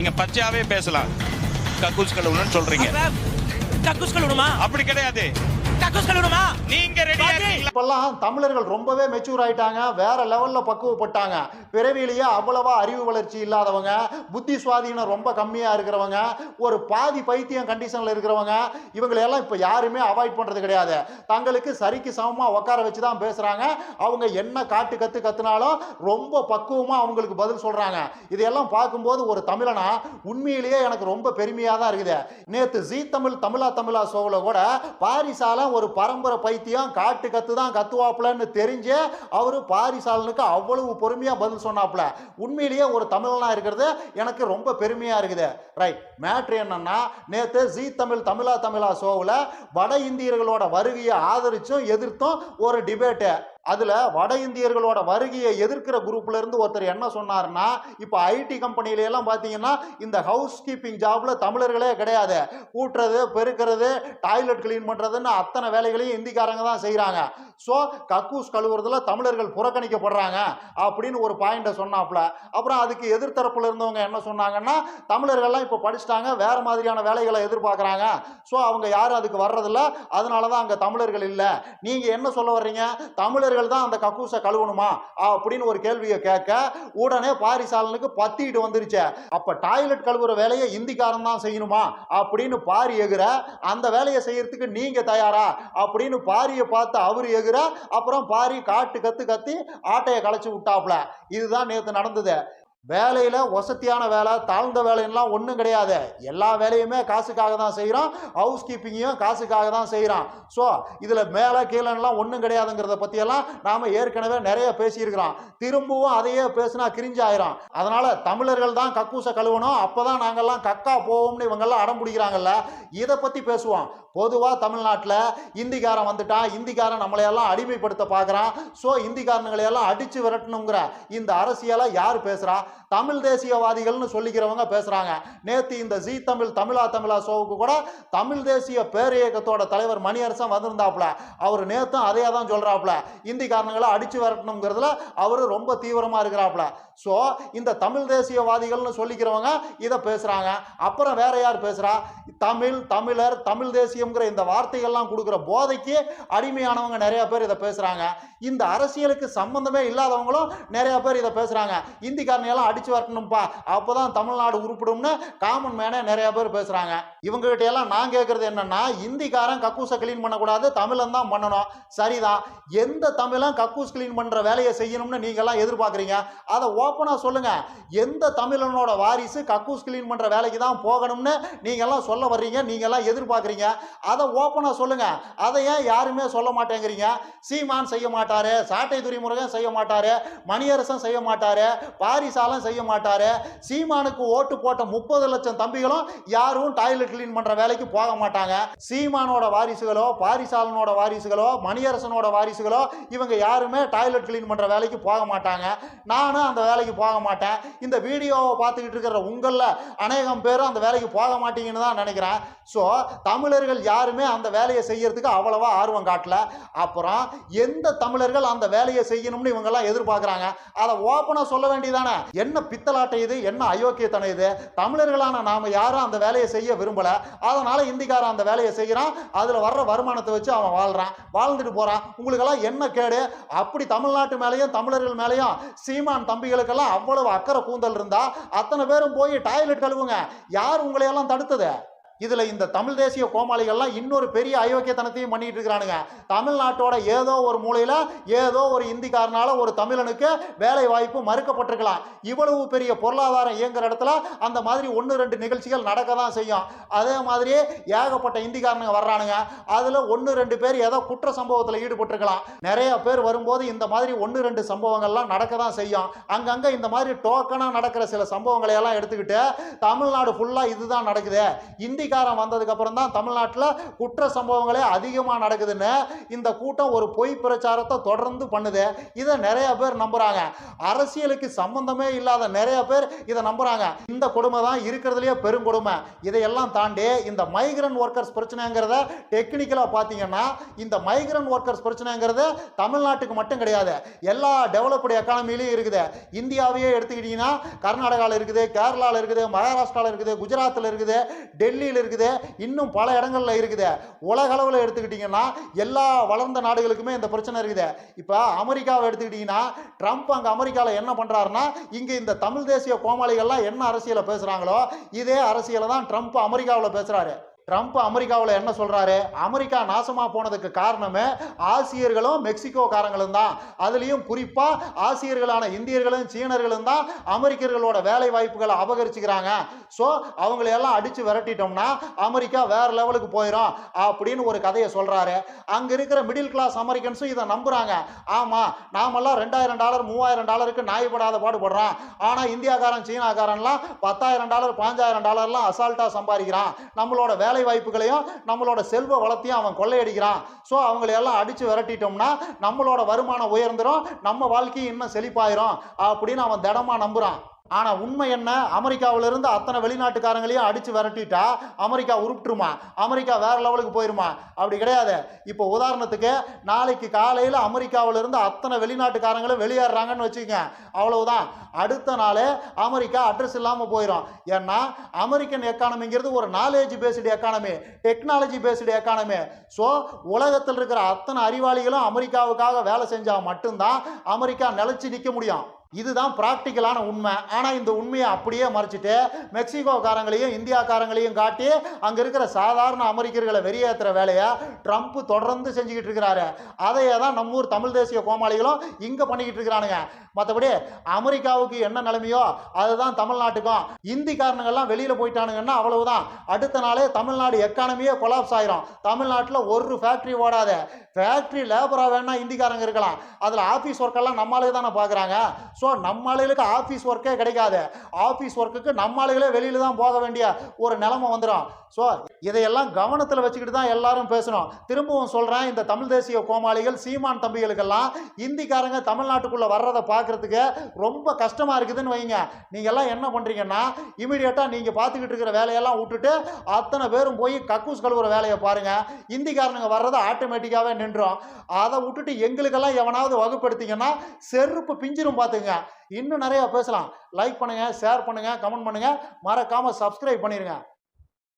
நீங்க பச்சையாவே பேசலாம். கக்கூஸ் கழுவுன்னு சொல்றீங்க. கக்கூஸ் கழுவணுமா? அப்படி கிடையாது. கக்கூஸ் கழுவணுமா நீங்க ரெடியா இருக்கீங்களா? இப்பெல்லாம் தமிழர்கள் ரொம்பவே மெச்சூர் ஆயிட்டாங்க. வேற லெவல்ல பக்குவப்பட்டாங்க. பிறவிலேயே அவ்வளவா அறிவு வளர்ச்சி இல்லாதவங்க புத்தி சுவாதீனம் ரொம்ப கம்மியா இருக்கிறவங்க ஒரு பாதி பைத்தியம் கண்டிஷன்ல இருக்கிறவங்க இவங்களையெல்லாம் இப்ப யாருமே அவாய்ட் பண்றது கிடையாது. தங்களுக்கு சரிக்கு சமமா உட்கார வச்சு தான் பேசுறாங்க. அவங்க என்ன காட்டு கத்து கத்துனாலும் ரொம்ப பக்குவமா அவங்களுக்கு பதில் சொல்றாங்க. இதையெல்லாம் பார்க்கும்போது ஒரு தமிழனா உண்மையிலேயே எனக்கு ரொம்ப பெருமையா தான் இருக்குது. நேத்து ஜீ தமிழ் தமிழா தமிழா ஷோவில் கூட பாரிசால ஒரு பரம்பரை பைத்தியம் காட்டு கத்து தான் கத்துவாப்புலன்னு தெரிஞ்சு அவர் பாரிசாலனுக்கு அவ்வளவு பொறுமையாக பதில் சொன்னாப்புல. உண்மையிலேயே ஒரு தமிழனா இருக்கிறது எனக்கு ரொம்ப பெருமையாக இருக்குது. ரைட் மேட்ரு என்னன்னா நேற்று ஜீ தமிழ் தமிழா தமிழா ஷோவில் வட இந்தியர்களோட வருகையை ஆதரிச்சும் எதிர்த்தும் ஒரு டிபேட்டு அதுல வட இந்தியர்களோட வருகையை எதிர்க்கிற குரூப்ல இருந்து ஒருத்தர் என்ன சொன்னாருன்னா இப்ப ஐடி கம்பெனில எல்லாம் பாத்தீங்கன்னா இந்த ஹவுஸ் கீப்பிங் ஜாப்ல தமிழர்களே கிடையாது. கூட்டுறது பெருக்கிறது டாய்லெட் கிளீன் பண்றதுன்னு அத்தனை வேலைகளையும் இந்திக்காரங்க தான் செய்கிறாங்க ஸோ கக்கூஸ் கழுவுறதுல தமிழர்கள் புறக்கணிக்கப்படுறாங்க அப்படின்னு ஒரு பாயிண்டை சொன்னாப்புல. அப்புறம் அதுக்கு எதிர்த்தரப்பில் இருந்தவங்க என்ன சொன்னாங்கன்னா தமிழர்கள்லாம் இப்போ படிச்சுட்டாங்க வேறு மாதிரியான வேலைகளை எதிர்பார்க்குறாங்க. ஸோ அவங்க யாரும் அதுக்கு வர்றதில்ல. அதனால தான் அங்கே தமிழர்கள் இல்லை. நீங்கள் என்ன சொல்ல வர்றீங்க? தமிழர்கள் தான் அந்த கக்கூஸை கழுவணுமா? அப்படின்னு ஒரு கேள்வியை கேட்க உடனே பாரிசாலனுக்கு பத்திட்டு வந்துருச்சு. அப்போ டாய்லெட் கழுவுற வேலையை இந்திக்காரன் தான் செய்யணுமா? அப்படின்னு பாரி எகுற அந்த வேலையை செய்யறதுக்கு நீங்கள் தயாரா? அப்படின்னு பாரியை பார்த்து அவர் எகு அப்புறம் பாரி காட்டு கத்து கத்தி ஆட்டையை களைச்சி விட்டாப்ல இதுதான் நேத்து நடந்தது. வேலையில வசதியான வேலை தாழ்ந்த வேலைன்னெலாம் ஒன்றும் கிடையாது. எல்லா வேலையுமே காசுக்காக தான் செய்கிறோம் ஹவுஸ் கீப்பிங்கையும் காசுக்காக தான் செய்கிறான் ஸோ இதில் மேலே கீழேலாம் ஒன்றும் கிடையாதுங்கிறத பற்றியெல்லாம் நாம் ஏற்கனவே நிறைய பேசியிருக்கிறோம். திரும்பவும் அதையே பேசினா கிரிஞ்சாயிரும். அதனால் தமிழர்கள் தான் கக்கூசை கழுவணும் அப்போ தான் நாங்கள்லாம் கக்கா போவோம்னு இவங்கெல்லாம் அடம் பிடிக்கிறாங்கல்ல இதை பற்றி பேசுவோம். பொதுவாக தமிழ்நாட்டில் இந்திக்காரன் வந்துட்டான் இந்திக்காரன் நம்மளையெல்லாம் அடிமைப்படுத்த பார்க்குறான் ஸோ இந்திக்காரனுங்களையெல்லாம் அடித்து விரட்டணுங்கிற இந்த அரசியலை யார் பேசுகிறா தமிழ் தேசியவாதிகள்னு சொல்லிக்கிறவங்க பேசுகிறாங்க நேற்று இந்த ஜீ தமிழ் தமிழா தமிழா ஷோவுக்கு கூட தமிழ் தேசிய பேரியக்கத்தோட தலைவர் மணியரசன் வந்திருந்தாப்புல. அவர் நேற்றும் அதே தான் சொல்கிறாப்புல இந்திக்காரனுங்களை அடித்து விரட்டணுங்கிறதுல அவர் ரொம்ப தீவிரமாக இருக்கிறாப்புல. ஸோ இந்த தமிழ் தேசியவாதிகள்னு சொல்லிக்கிறவங்க இதை பேசுகிறாங்க அப்புறம் வேற யார் பேசுகிறா தமிழ் தமிழர் தமிழ் தேசியம்ங்கிற இந்த வார்த்தைகள்லாம் கொடுக்குற போதைக்கு அடிமையானவங்க நிறைய பேர் இதை பேசுகிறாங்க இந்த அரசியலுக்கு சம்பந்தமே இல்லாதவங்களும் நிறைய பேர் இதை பேசுகிறாங்க இந்திக்காரனையெல்லாம் அடிச்சு வரட்டணும்ப்பா அப்போ தான் தமிழ்நாடு உருப்பிடும்னு காமன் மேனே நிறைய பேர் பேசுகிறாங்க இவங்ககிட்ட எல்லாம் நான் கேட்குறது என்னன்னா இந்திக்காரன் கக்கூஸை கிளீன் பண்ணக்கூடாது தமிழன் தான் பண்ணணும். சரிதான். எந்த தமிழன் கக்கூஸ் கிளீன் பண்ணுற வேலையை செய்யணும்னு நீங்கள்லாம் எதிர்பார்க்குறீங்க? அதை ஓப்பனாக சொல்லுங்கள் எந்த தமிழனோட வாரிசு கக்கூஸ் க்ளீன் பண்ணுற வேலைக்கு தான் போகணும்னு நீங்கள்லாம் சொல்ல வர்றீங்க நீங்கள்லாம் எதிர்பார்க்குறீங்க. அதை ஓப்பனாக சொல்லுங்கள் அதை ஏன் யாருமே சொல்ல மாட்டேங்கிறீங்க? சீமான் செய்ய மாட்டாரு சாட்டை துறைமுருகன் செய்ய மாட்டாரு மணியரசன் செய்ய மாட்டாரு பாரிசாலன் செய்ய மாட்டார். சீமானுக்கு ஓட்டு போட்ட முப்பது லட்சம் தம்பிகளும் யாரும் டாய்லெட் கிளீன் பண்ற வேலைக்கு போக மாட்டாங்க. சீமானோட வாரிசுகளோ பாரிசாலனோட வாரிசுகளோ மணியரசனோட வாரிசுகளோ இவங்க யாருமே டாய்லெட் கிளீன் பண்ற வேலைக்கு போக மாட்டாங்க. நானும் அந்த வேலைக்கு போக மாட்டேன். இந்த வீடியோவை பார்த்துக்கிட்டு இருக்கிற உங்களில் அநேகம் பேரும் அந்த வேலைக்கு போக மாட்டீங்கன்னு தான் நினைக்கிறேன். ஸோ தமிழர்கள் யாருமே அந்த வேலையை செய்யறதுக்கு அவ்வளவா ஆர்வம் காட்டல. அப்புறம் எந்த தமிழர்கள் அந்த வேலையை செய்யணும்னு இவங்கெல்லாம் எதிர்பார்க்குறாங்க? அதை ஓப்பனாக சொல்ல வேண்டியதானே என்ன பித்தலாட்டை இது? என்ன அயோக்கியத்தனம் இது? தமிழர்களான நாம் யாரும் அந்த வேலையை செய்ய விரும்பலை. அதனால் இந்திக்காரன் அந்த வேலையை செய்கிறான் அதில் வர்ற வருமானத்தை வச்சு அவன் வாழ்கிறான் வாழ்ந்துட்டு போகிறான் உங்களுக்கெல்லாம் என்ன கேடு? அப்படி தமிழ்நாட்டு மேலேயும் தமிழர்கள் மேலேயும் சீமான் தம்பிகளுக்கெல்லாம் அவ்வளவு அக்கறை கூந்தல் இருந்தால் அத்தனை பேரும் போய் டாய்லெட் கழுவுங்க. யார் உங்களையெல்லாம் தடுத்தது? இதில் இந்த தமிழ் தேசிய கோமாளிகள்லாம் இன்னொரு பெரிய அயோக்கியத்தனத்தையும் பண்ணிட்டு இருக்கிறானுங்க. தமிழ்நாட்டோட ஏதோ ஒரு மூலையில் ஏதோ ஒரு இந்திக்காரனால ஒரு தமிழனுக்கு வேலை வாய்ப்பு மறுக்கப்பட்டிருக்கலாம். இவ்வளவு பெரிய பொருளாதாரம் இயங்குற இடத்துல அந்த மாதிரி ஒன்று ரெண்டு நிகழ்ச்சிகள் நடக்க தான் செய்யும். அதே மாதிரி ஏகப்பட்ட இந்திக்காரனுங்க வர்றானுங்க. அதில் ஒன்று ரெண்டு பேர் ஏதோ குற்ற சம்பவத்தில் ஈடுபட்டிருக்கலாம். நிறைய பேர் வரும்போது இந்த மாதிரி ஒன்று ரெண்டு சம்பவங்கள்லாம் நடக்க தான் செய்யும். அங்கங்கே இந்த மாதிரி டோக்கனாக நடக்கிற சில சம்பவங்களை எல்லாம் எடுத்துக்கிட்டு தமிழ்நாடு ஃபுல்லாக இதுதான் நடக்குது. இந்தி இந்திக்காரன் வந்ததுக்கு அப்புறம் தான் தமிழ்நாட்டில் குற்ற சம்பவங்களே அதிகமாக நடக்குதுன்னு இந்த கூட்டம் ஒரு பொய் பிரச்சாரத்தை தொடர்ந்து பண்ணுது. இதை நிறைய பேர் நம்புறாங்க. அரசியலுக்கு சம்பந்தமே இல்லாத நிறைய பேர் இதை நம்புறாங்க. இந்த கொடுமை தான் இருக்கிறதுலயே பெருங்கொடுமை இதையெல்லாம் தாண்டி இந்த மைக்ரன்ட் ஒர்க்கர்ஸ் பிரச்சனைங்கிறத டெக்னிக்கலாக பார்த்தீங்கன்னா இந்த மைக்ரன்ட் ஒர்க்கர்ஸ் பிரச்சனைங்கிறது தமிழ்நாட்டுக்கு மட்டும் கிடையாது. எல்லா டெவலப்டு எக்கானமிலையும் இருக்குது. இந்தியாவையே எடுத்துக்கிட்டிங்கன்னா கர்நாடகாவில் இருக்குது கேரளாவில் இருக்குது மகாராஷ்டிராவில் இருக்குது குஜராத்தில் இருக்குது டெல்லியில் இருக்குது இன்னும் பல இடங்கள்ல இருக்குது. உலக அளவில் எடுத்துக்கிட்டிங்கன்னா எல்லா வளர்ந்த நாடுகளுக்குமே இந்த பிரச்சனை இருக்குது. இப்போ அமெரிக்காவை எடுத்துக்கிட்டிங்கன்னா ட்ரம்ப் அங்கே அமெரிக்காவில் என்ன பண்ணுறாருன்னா இங்கே இந்த தமிழ் தேசிய கோமாளிகள்லாம் என்ன அரசியலை பேசுகிறாங்களோ இதே அரசியலை தான் ட்ரம்ப் அமெரிக்காவில் பேசுகிறாரு ட்ரம்ப் அமெரிக்காவில் என்ன சொல்கிறாரு அமெரிக்கா நாசமாக போனதுக்கு காரணமே ஆசியர்களும் மெக்சிகோக்காரங்களும் தான். அதுலேயும் குறிப்பாக ஆசியர்களான இந்தியர்களும் சீனர்களும் தான் அமெரிக்கர்களோட வேலை வாய்ப்புகளை அபகரிச்சுக்கிறாங்க. ஸோ அவங்களையெல்லாம் அடித்து விரட்டிட்டோம்னா அமெரிக்கா வேறு லெவலுக்கு போயிடும் அப்படின்னு ஒரு கதையை சொல்கிறாரு அங்கே இருக்கிற மிடில் கிளாஸ் அமெரிக்கன்ஸும் இதை நம்புகிறாங்க ஆமாம் நாமெல்லாம் ரெண்டாயிரம் டாலர் மூவாயிரம் டாலருக்கு நாய்படாத பாடுபடுறோம். ஆனால் இந்தியாக்காரன் சீனாக்காரன்லாம் பத்தாயிரம் டாலர் பாஞ்சாயிரம் டாலர்லாம் அசால்ட்டாக சம்பாதிக்கிறான். நம்மளோட வேலை வாய்ப்புகளையும் நம்மளோட செல்வ வளத்தையும் அவன் கொள்ளையடிக்கிறான். ஸோ அவங்களையெல்லாம் அடித்து விரட்டிட்டோம்னா நம்மளோட வருமானம் உயர்ந்துடும் நம்ம வாழ்க்கையும் இன்னும் செழிப்பாயிரும் அப்படின்னு அவன் திடமா நம்புறான். ஆனால் உண்மை என்ன? அமெரிக்காவிலிருந்து அத்தனை வெளிநாட்டுக்காரங்களையும் அடித்து விரட்டிட்டா? அமெரிக்கா உருப்பிட்டுருமா அமெரிக்கா வேற லெவலுக்கு போயிருமா? அப்படி கிடையாது. இப்போ உதாரணத்துக்கு நாளைக்கு காலையில் அமெரிக்காவிலிருந்து அத்தனை வெளிநாட்டுக்காரங்களும் வெளியேறாங்கன்னு வச்சுக்கோங்க. அவ்வளவுதான். அடுத்த நாள் அமெரிக்கா அட்ரஸ் இல்லாமல் போயிடும் ஏன்னா அமெரிக்கன் எக்கானமிங்கிறது ஒரு knowledge based economy technology based economy so உலகத்தில் இருக்கிற அத்தனை அறிவாளிகளும் அமெரிக்காவுக்காக வேலை செஞ்சால் மட்டும்தான் அமெரிக்கா நிலச்சி நிற்க முடியும். இதுதான் ப்ராக்டிக்கலான உண்மை. ஆனால் இந்த உண்மையை அப்படியே மறைச்சிட்டு மெக்சிகோக்காரங்களையும் இந்தியாக்காரங்களையும் காட்டி அங்கே இருக்கிற சாதாரண அமெரிக்கர்களை வெளியேற்றுற வேலையை ட்ரம்ப் தொடர்ந்து செஞ்சுக்கிட்டு இருக்கிறாரு. அதையே தான் நம்ம ஊர் தமிழ் தேசிய கோமாளிகளும் இங்கே பண்ணிக்கிட்டு இருக்கிறானுங்க. மற்றபடி அமெரிக்காவுக்கு என்ன நிலைமையோ அதுதான் தமிழ்நாட்டுக்கும். இந்திக்காரனுங்கள்லாம் வெளியில் போயிட்டானுங்கன்னா அவ்வளவுதான். அடுத்த நாளே தமிழ்நாடு எக்கானமியே கொலாப்ஸ் ஆயிரும். தமிழ்நாட்டில் ஒரு ஃபேக்ட்ரி ஓடாத. ஃபேக்ட்ரி லேபராக வேணா இந்திக்காரங்க இருக்கலாம். அதில் ஆஃபீஸ் ஒர்க்கெல்லாம் நம்ம ஆளுங்க தானே பார்க்குறாங்க ஸோ நம்ம ஆளுகளுக்கு ஆஃபீஸ் ஒர்க்கே கிடைக்காது. ஆஃபீஸ் ஒர்க்குக்கு நம்ம ஆளுகளே வெளியில் தான் போக வேண்டிய ஒரு நிலமை வந்துடும் ஸோ இதையெல்லாம் கவனத்தில் வச்சுக்கிட்டு தான் எல்லாரும் பேசணும். திரும்பவும் சொல்கிறேன் இந்த தமிழ் தேசிய கோமாளிகள் சீமான் தம்பிகளுக்கெல்லாம் இந்திக்காரங்க தமிழ்நாட்டுக்குள்ளே வர்றதை பார்க்குறதுக்கு ரொம்ப கஷ்டமாக இருக்குதுன்னு வைங்க. நீங்கள் எல்லாம் என்ன பண்ணுறீங்கன்னா இமீடியட்டாக நீங்கள் பார்த்துக்கிட்டு இருக்கிற வேலையெல்லாம் விட்டுட்டு அத்தனை பேரும் போய் கக்கூஸ் கழுவுற வேலையை பாருங்கள் இந்திக்காரனுங்க வர்றது ஆட்டோமேட்டிக்காகவே நின்றோம். அதை விட்டுட்டு எங்களுக்கெல்லாம் எவனாவது வகுப்படுத்திங்கன்னா செருப்பு பிஞ்சிரும் பார்த்துங்க இன்னும் நிறையா பேசலாம். லைக் பண்ணுங்கள் ஷேர் பண்ணுங்கள் கமெண்ட் பண்ணுங்கள் மறக்காமல் சப்ஸ்கிரைப் பண்ணிடுங்க